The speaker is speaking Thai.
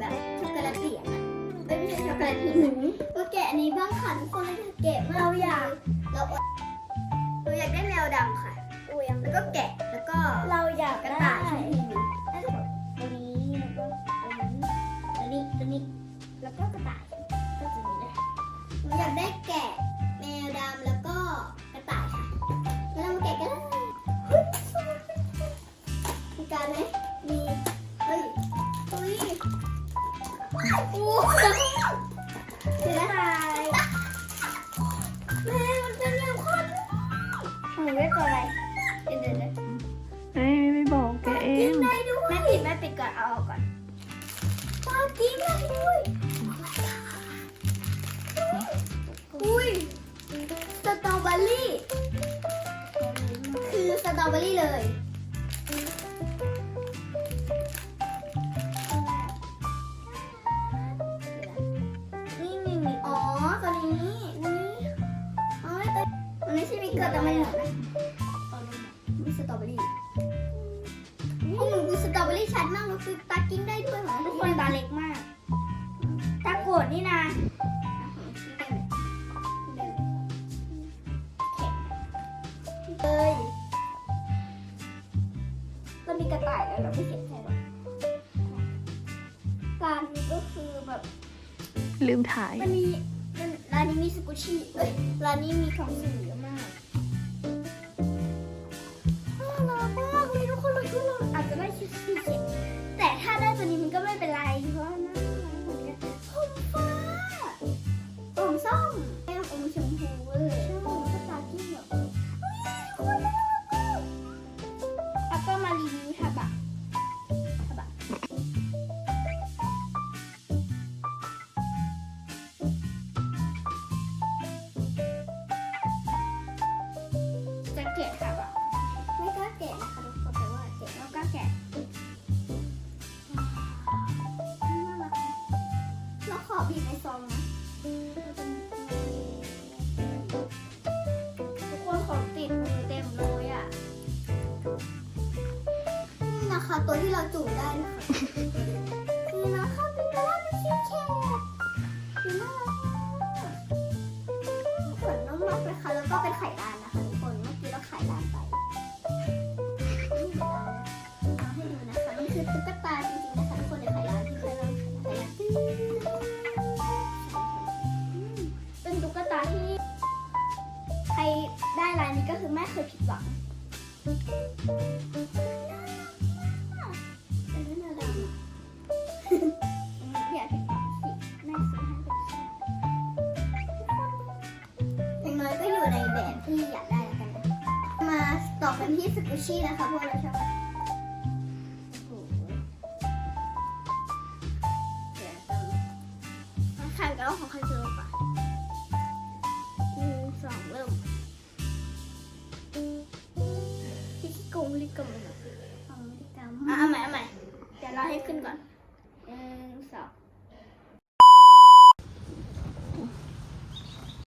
แบบช็อกโกแลตเปียกอะไม่ใช่ช็อกโกแลตหิมะก็แกะอันนี้บ้างค่ะทุกคนเยเก็บมากเราอยากเราเราอยากได้แมวดำค่ะอุยแล้วก็แกะแล้วก็เราอยากกระต่ายตัวนี้แล้วก็ตัวนี้ตัวนี้ตัวนี้แล้วก็กระต่ายก็ตัวนี้นะเราอยากได้แกะ หนูได้ตัวอะไรเดี๋ยวเดี๋ยวเดี๋ยวเอ้ยไม่บอกแกเอกิงนได้ด้วยแม่ปิดแม่ปิดก่อนเอาออกก่อนปลากินได้ด้วยอุ้ยสตรอเบอรี่ คือสตรอเบอรี่เลยนี่นี่นี่อ๋อตัวนี้อุ้ยอ๋อตัวมันไม่ใช่มิกเกอร์แต่มันเหมือนนะมีส ตรอเบอรี่พวกหนูดูสตรอเบอรี่ชัดมากมันคือตากิ้งได้ด้วยเหรอทุกคนตาเล็กมาก ตาโกรธนี่นะเลยเรามีกระต่ายแล้วเราไม่เห็นใช่หรอร้านนี้ก็คือแบบลืมถ่าย มันมีมันร้านนี้มีสกุชี่เอ้ยร้านนี้มีของสี บีบในซองนะ ทุกคนของติดมือเต็มเลยอะ นี่นะคะ ตัวที่เราจุ่มได้นะคะ นี่นะคะเป็นกระรอกเป็นสีแขกคือน่ารักมากขนนุ่มมากเลยค่ะ แล้วก็เป็นไข่ดานนะคะทุกคน เมื่อกี้เราไข่ดานไปนี่เดี๋ยวเราให้ดูนะคะ มันคือตุ๊กตา สังที่อยากได้กัน มาตอกันที่สกุชี่นะคะพวกเราชอบข้างก็ของใคร Taksim'den. Ee, sağ ol.